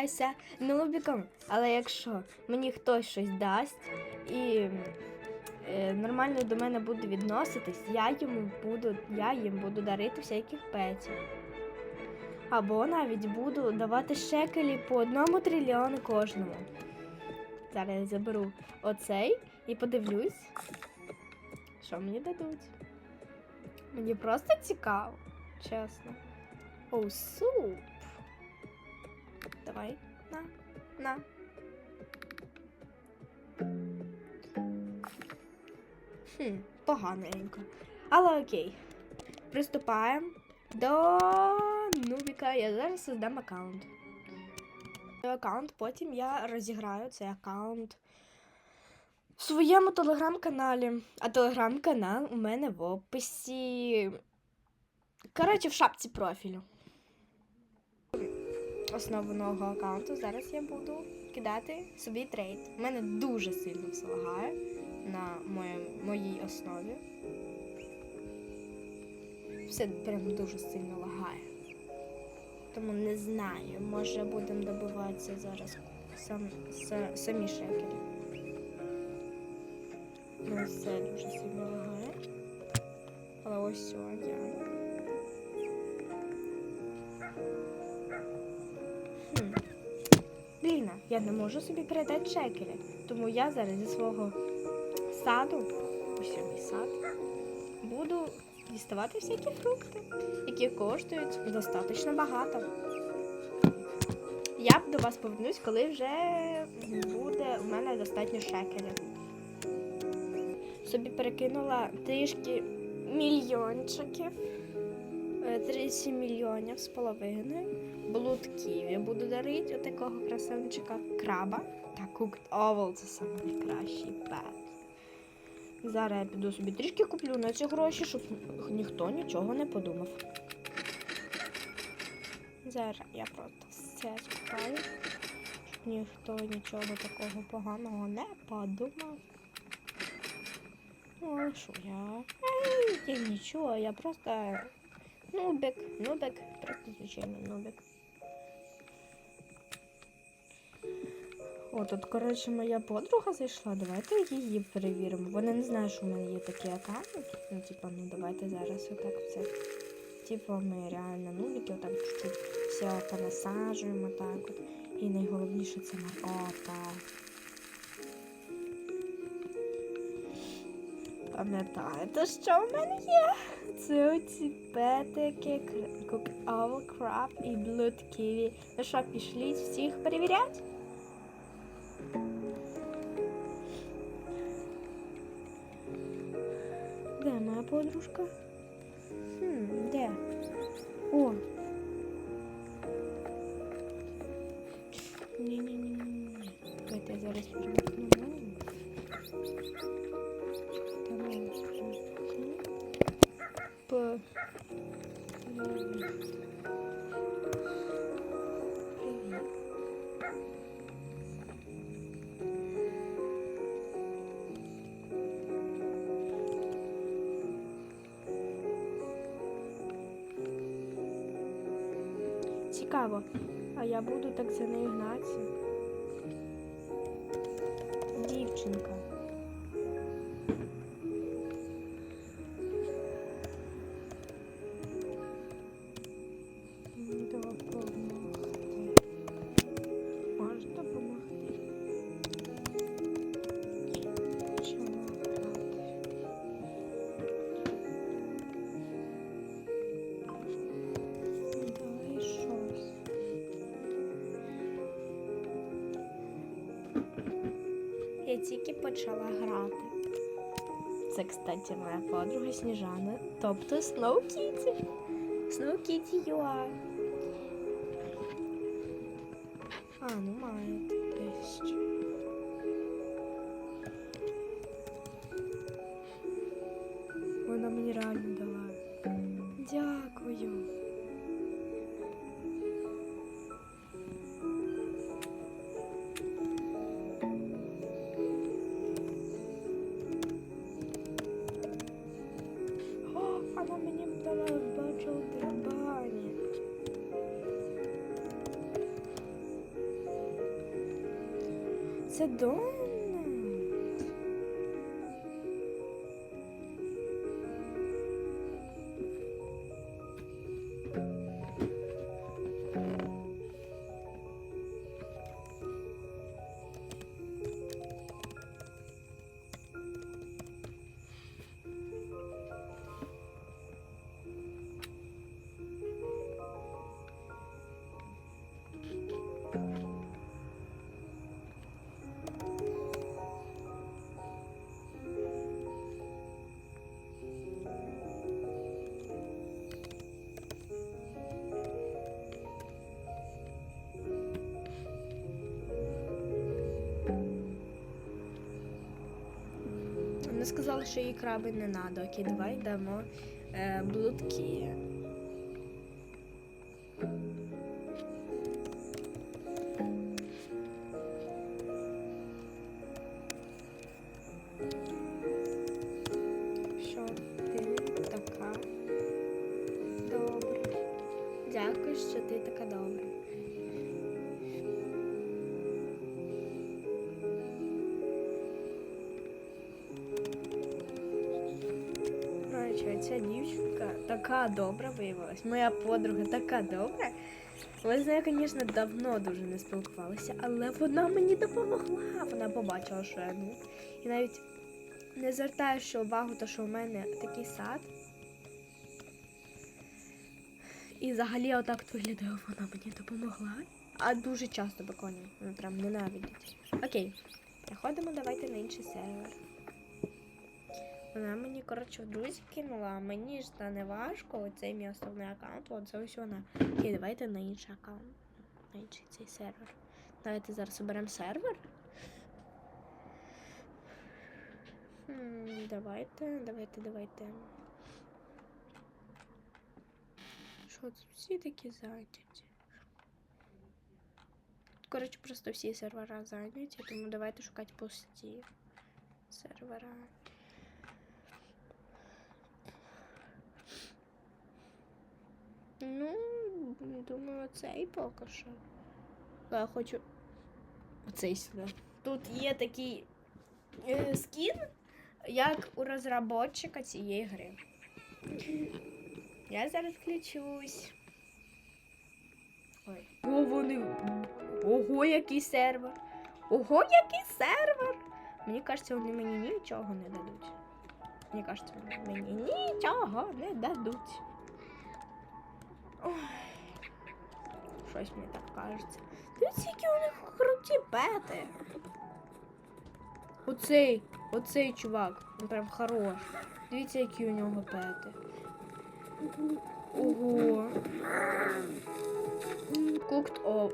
вважаюся нубіком, але якщо мені хтось щось дасть і е, нормально до мене буде відноситись, я йому буду, я їм буду дарити всяких петів. Або навіть буду давати шекелі по одному трильйону кожному. Зараз я заберу оцей і подивлюсь, що мені дадуть. Мені просто цікаво, чесно. Оу, суп. Давай, на, на. Хм, поганенько. Але окей. Приступаємо до Нубіка. Я зараз создам аккаунт. Аккаунт, потім я розіграю цей аккаунт в своєму телеграм-каналі. А телеграм-канал у мене в описі. Коротше, в шапці профілю. Основного аккаунту зараз я буду кидати собі трейд. У мене дуже сильно все лагає на моїй основі. Все прям дуже сильно лагає. Тому не знаю, може будемо добиватися зараз сам, са- самі шекелі. Ну, все дуже сильно лагає. Але ось все, Блін, я не можу собі передати шекелі. Тому я зараз зі свого саду, ось мій сад, буду діставати всякі фрукти, які коштують достатньо багато. Я до вас повернусь, коли вже буде у мене достатньо шекелів. Собі перекинула трішки мільйончиків. Е, 37 мільйонів з половиною. Блудків я буду дарити отакого красавчика краба. Та Cooked Owl це найкращий пет. Зараз я піду собі трішки куплю на ці гроші, щоб ніхто нічого не подумав. Зараз я просто все скупаю, щоб ніхто нічого такого поганого не подумав. Ну, що я? Ей, я нічого, я просто нубик, нубик, просто звичайний нубик. О, тут, коротше, моя подруга зайшла. Давайте її перевіримо. Вона не знає, що в мене є такий аккаунт. Ну, типа, ну давайте зараз отак все. Типа, ми реально нубики, отак чуть-чуть все понасаджуємо так от. І найголовніше це наркота. Пам'ятаєте, що в мене є? Це оці петики, кукал, краб і блуд ківі. Ну що, пішліть всіх перевіряти? Де моя подружка? Хм, де? О! Ні-ні-ні. Давайте я зараз П. Цікаво, а я буду так за нею гнатися. Дівчинка. Тільки почала грати. Це, кстати, моя подруга Сніжана, тобто Snow Kitty. Snow Kitty UA. А, ну має це сказала, що їй краби не треба. Окей, давай дамо е, блудки. Що ти така? Дякую, що ти така добра. Ця дівчинка така добра виявилась. Моя подруга така добра. Ми з нею, звісно, давно дуже не спілкувалися, але вона мені допомогла. Вона побачила, що я ну. І навіть не звертаю ще увагу, то, що в мене такий сад. І взагалі отак от виглядає, вона мені допомогла. А дуже часто беконі. Вона прям ненавидить. Окей. Переходимо давайте на інший сервер. Вона мені, коротше, в друзі кинула, мені ж та не важко. Оцей мій основний аккаунт, от це ось вона. Окей, давайте на інший аккаунт. На інший цей сервер. Давайте зараз оберемо сервер. Давайте, давайте, давайте. Що тут всі такі зайняті? Коротше, просто всі сервера зайняті, тому давайте шукати пусті сервера. Ну, думаю, цей поки що. Я хочу оцей сюди. Тут є такий е, скін, як у розробника цієї гри. Я зараз включусь. Ой. О, вони. Ого, який сервер. Ого, який сервер. Мені кажеться, вони мені нічого не дадуть. Мені кажеться, вони мені нічого не дадуть. Ой. Щось мені так кажеться. Дивіться, які у них круті пети. Оцей, оцей чувак, він прям хорош. Дивіться, які у нього пети. Ого. Cooked off.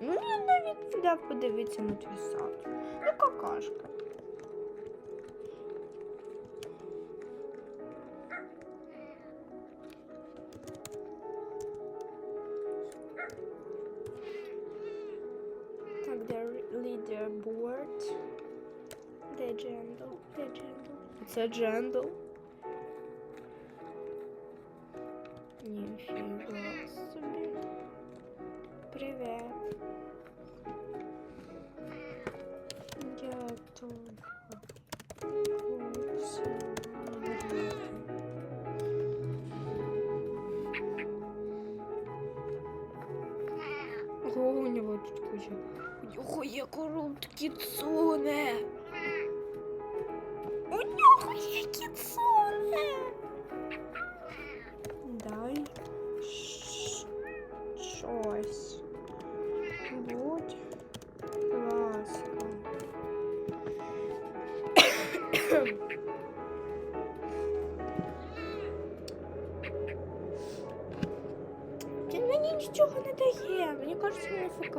Ну, я навіть подивитися на твій сад. Ну, какашка. leaderboard. Де Джендл? Де Джендл? Це Джендл. Ніфіга собі. Привет. Я тут. Ого, у тут куча. Ого, є коробки цуне. Нічого не дає. Мені кажеться, він ФК.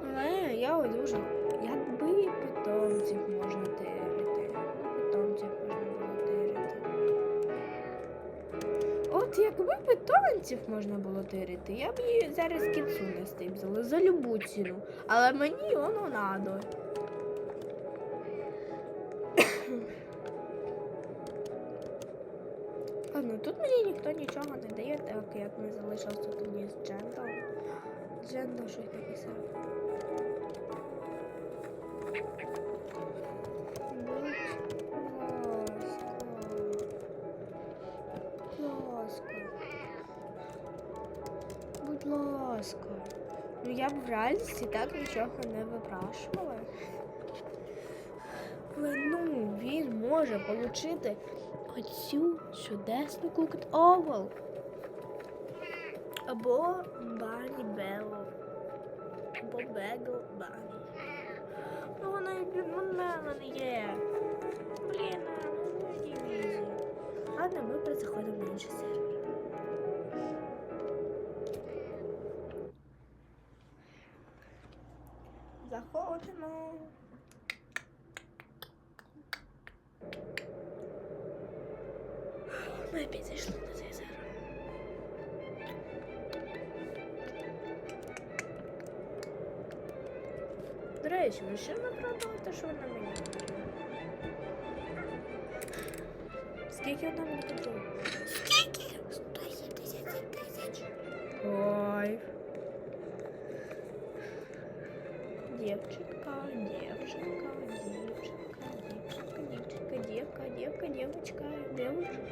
Але я одужу. Якби питомців можна терити. Питомців можна було терити. От якби питомців можна було терити, я б її зараз кінцю не стибзала за любу ціну. Але мені воно надо. А ну тут мені ніхто нічого не дає, так як ми залишилися тут з Джендом. Джендо щось написав. Будь ласка. Ну я б в реальності так нічого не випрашувала. Може отримати оцю чудесну кукет овал. Або Бані Белло. Або Бегл Бані. Ну вона і в мене є. Блін, ну не. Ладно, ми переходимо на інший сервер. Заходимо. Ми підійшли на цей сервер. До речі, ви ще не продали те, що вона мені. Скільки вона мені купила? Скільки? 177 тисяч. Ой. Девчонка, девчонка, девчонка, девчонка, девчонка, девка, девка, девочка, девушка,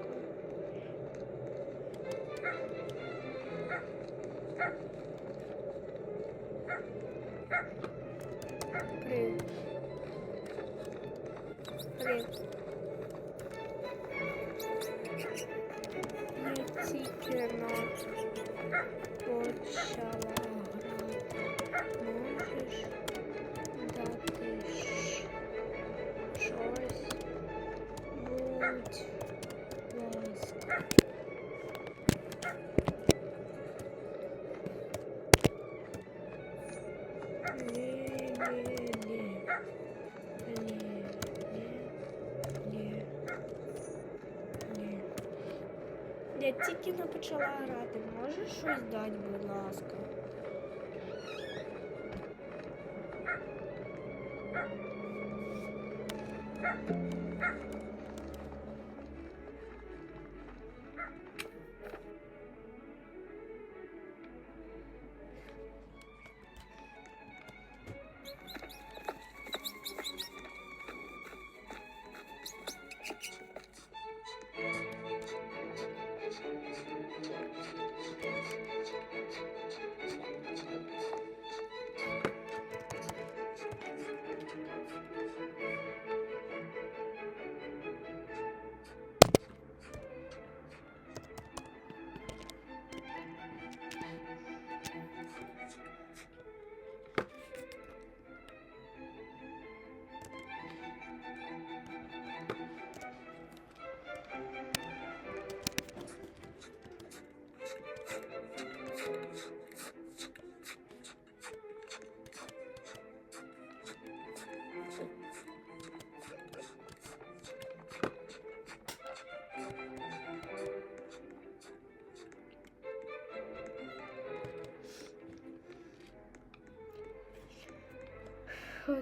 тільки не почала грати. Можеш щось дати, будь ласка?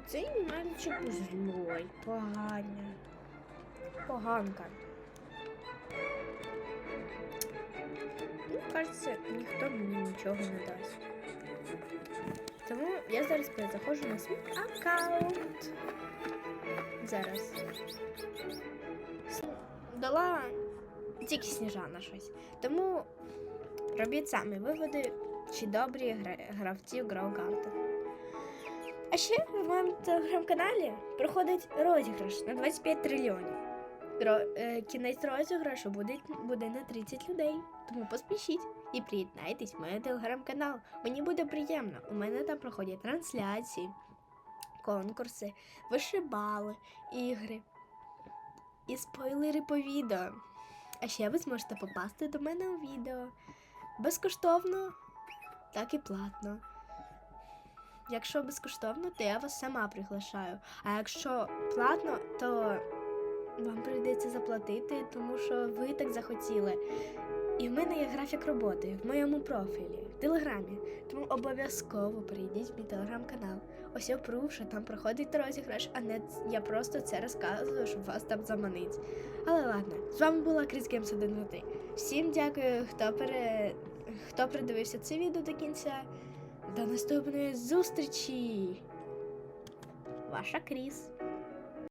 Цей мальчик злой, поганий. Поганка. Мені кажеться, ніхто мені нічого не дасть. Тому я зараз перезаходжу на свій аккаунт. Зараз. Дала тільки сніжана щось. Тому робіть самі виводи, чи добрі гравці в карти. А ще в моєму телеграм-каналі проходить розіграш на 25 трильйонів. Ро, е, кінець розіграшу буде, буде на 30 людей. Тому поспішіть і приєднайтесь в мій телеграм-канал. Мені буде приємно. У мене там проходять трансляції, конкурси, вишибали, ігри і спойлери по відео. А ще ви зможете попасти до мене у відео безкоштовно, так і платно. Якщо безкоштовно, то я вас сама приглашаю. А якщо платно, то вам прийдеться заплатити, тому що ви так захотіли. І в мене є графік роботи в моєму профілі, в телеграмі. Тому обов'язково прийдіть в мій телеграм-канал. Ось я прув, що там проходить розіграш, а не я просто це розказую, щоб вас там заманить. Але ладно, з вами була Кріс Геймс 1 Всім дякую, хто пере... хто придивився це відео до кінця. До наступної зустрічі! Ваша Кріс.